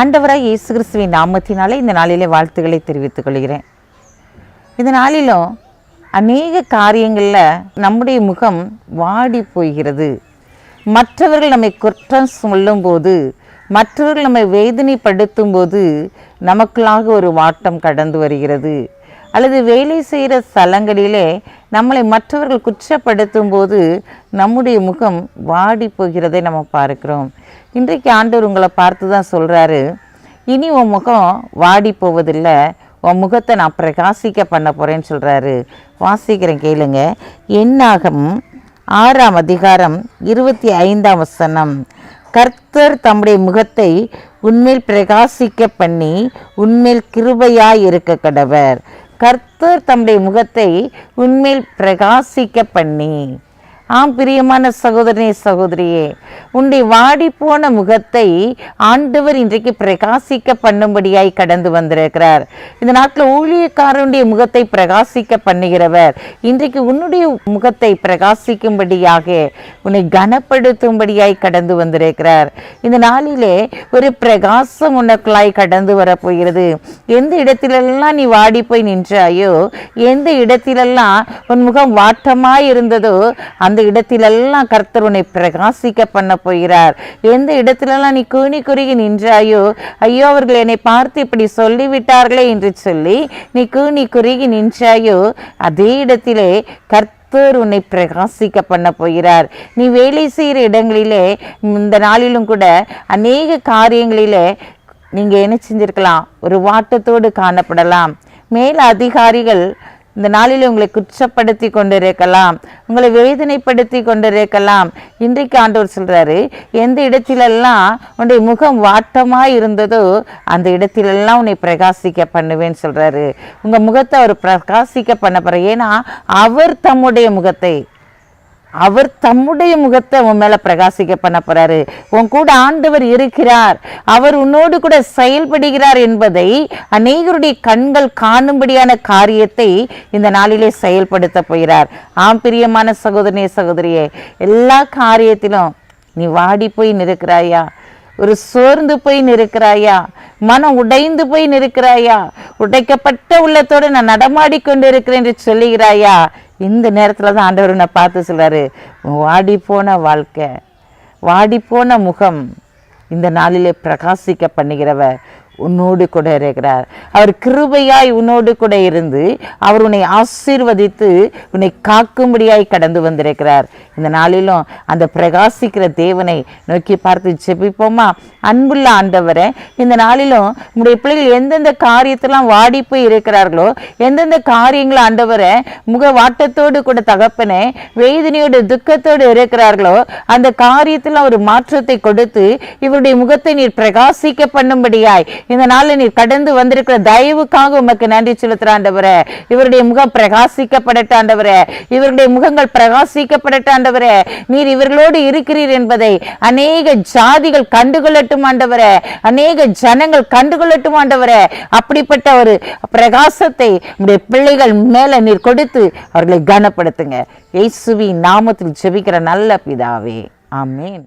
ஆண்டவராய் இயேசு கிறிஸ்துவின் நாமத்தினாலே இந்த நாளிலே வாழ்த்துக்களை தெரிவித்துக் கொள்கிறேன். இந்த நாளிலும் அநேக காரியங்களில் நம்முடைய முகம் வாடி போகிறது. மற்றவர்கள் நம்மை குற்றம் சொல்லும்போது மற்றவர்கள் நம்மை வேதனைப்படுத்தும் போது நமக்குள்ளாக ஒரு வாட்டம் கடந்து வருகிறது. அல்லது வேலை செய்கிற ஸ்தலங்களிலே நம்மளை மற்றவர்கள் குற்றப்படுத்தும் போது நம்முடைய முகம் வாடி போகிறதை நம்ம பார்க்கிறோம். இன்றைக்கு ஆண்டவர் உங்களை பார்த்து தான் சொல்கிறாரு இனி உன் முகம் வாடி போவதில்லை. உன் முகத்தை நான் பிரகாசிக்க பண்ண போகிறேன்னு சொல்கிறாரு வாசிக்கிறேன் கேளுங்க. என்னாகும்? ஆறாம் அதிகாரம் இருபத்தி ஐந்தாம் வசனம். கர்த்தர் தம்முடைய முகத்தை உண்மையில் பிரகாசிக்க பண்ணி உண்மையில் கிருபையாய் இருக்க கடவர் கர்த்தர் தம்முடைய முகத்தை உண்மையில் பிரகாசிக்க பண்ணி. ஆம் பிரியமான சகோதரனே சகோதரியே உன்னை வாடி போன முகத்தை ஆண்டவர் இன்றைக்கு பிரகாசிக்க பண்ணும்படியாய் கடந்து வந்திருக்கிறார். இந்த நாட்டில் ஊழியக்காரனுடைய முகத்தை பிரகாசிக்க பண்ணுகிறவர். இன்றைக்கு உன்னுடைய முகத்தை பிரகாசிக்கும்படியாக உன்னை கனப்படுத்தும்படியாய் கடந்து வந்திருக்கிறார். இந்த நாளிலே ஒரு பிரகாசம் உனக்குள்ளாய் கடந்து வரப்போகிறது. எந்த இடத்திலெல்லாம் நீ வாடி போய் நின்றாயோ எந்த இடத்திலெல்லாம் உன் முகம் வாட்டமாய் இருந்ததோ அந்த இடத்திலெல்லாம் கர்த்தர் உன்னை பிரகாசிக்க பண்ண போகிறார். எந்த இடத்திலெல்லாம் நீ கூனி குறுகி நின்றாயோ ஐயோ அவர்கள் என்னை பார்த்து இப்படி சொல்லிவிட்டார்களே என்று சொல்லி நீ கூனி குறுகி நின்றாயோ அதே இடத்திலே கர்த்தர் உன்னை பிரகாசிக்க பண்ண போகிறார். நீ வேலை செய்கிற இடங்களிலே இந்த நாளிலும் கூட அநேக காரியங்களிலே நீங்கள் என்ன செஞ்சிருக்கலாம்? ஒரு வாட்டத்தோடு காணப்படலாம். மேல் அதிகாரிகள் இந்த நாளில் உங்களை குற்றப்படுத்தி கொண்டிருக்கலாம். உங்களை வேதனைப்படுத்தி கொண்டிருக்கலாம். இன்றைக்கு ஆண்டவர் சொல்றாரு எந்த இடத்திலெல்லாம் உன்னுடைய முகம் வாட்டமாக இருந்ததோ அந்த இடத்திலெல்லாம் உன்னை பிரகாசிக்க பண்ணுவேன்னு சொல்றாரு. உங்கள் முகத்தை அவர் பிரகாசிக்க பண்ண போகிற ஏன்னா அவர் தம்முடைய முகத்தை. அவர் தம்முடைய முகத்தை உன் மேல பிரகாசிக்க பண்ண போறாரு. உன் கூட ஆண்டவர் இருக்கிறார். அவர் உன்னோடு கூட செயல்படுகிறார் என்பதை அநேகருடைய கண்கள் காணும்படியான காரியத்தை இந்த நாளிலே செயல்படுத்த போகிறார். ஆம் பிரியமான சகோதரனே சகோதரியே எல்லா காரியத்திலும் நீ வாடி போய் நிற்கிறாயா? ஒரு சோர்ந்து போய் நிற்கிறாயா? மனம் உடைந்து போய் நிற்கிறாயா? உடைக்கப்பட்ட உள்ளத்தோடு நான் நடமாடி கொண்டு இருக்கிறேன் என்று சொல்லுகிறாயா? இந்த நேரத்தில் தான் ஆண்டவர் நான் பார்த்து சொல்கிறாரு வாடி போன வாழ்க்கை வாடி போன முகம் இந்த நாளிலே பிரகாசிக்க பண்ணுகிறவர். உன்னோடு கூட இருக்கிறார். அவர் கிருபையாய் உன்னோடு கூட இருந்து அவர் உன்னை ஆசீர்வதித்து உன்னை காக்கும்படியாய் கடந்து வந்திருக்கிறார். இந்த நாளிலும் அந்த பிரகாசிக்கிற தேவனை நோக்கி பார்த்து செபிப்போமா அன்புள்ள ஆண்டவரை இந்த நாளிலும் உங்களுடைய பிள்ளைகள் எந்தெந்த காரியத்தெல்லாம் வாடி போய் இருக்கிறார்களோ எந்தெந்த காரியங்களை ஆண்டவரை முக வாட்டத்தோடு கூட தகப்பனே வேதனையோடு துக்கத்தோடு இருக்கிறார்களோ அந்த காரியத்தில் ஒரு மாற்றத்தை கொடுத்து இவருடைய முகத்தை நீர் பிரகாசிக்க பண்ணும்படியாய் இந்த நாளில் நீர் கடந்து வந்திருக்கிற தயவுக்காக உமக்கு நன்றி செலுத்துறாண்டவரே இவருடைய முகம் பிரகாசிக்கப்படட்ட ஆண்டவரே. இவருடைய முகங்கள் பிரகாசிக்கப்படட்ட ஆண்டவரே. நீர் இவர்களோடு இருக்கிறீர் என்பதை அநேக ஜாதிகள் கண்டுகொள்ளட்டும் ஆண்டவரே. அநேக ஜனங்கள் கண்டுகொள்ளட்டும் ஆண்டவரே. அப்படிப்பட்ட ஒரு பிரகாசத்தை உடைய பிள்ளைகள் மேல நீர் கொடுத்து அவர்களை கனப்படுத்துங்க. இயேசுவி நாமத்தில் ஜெபிக்கிற நல்ல பிதாவே. ஆமேன்.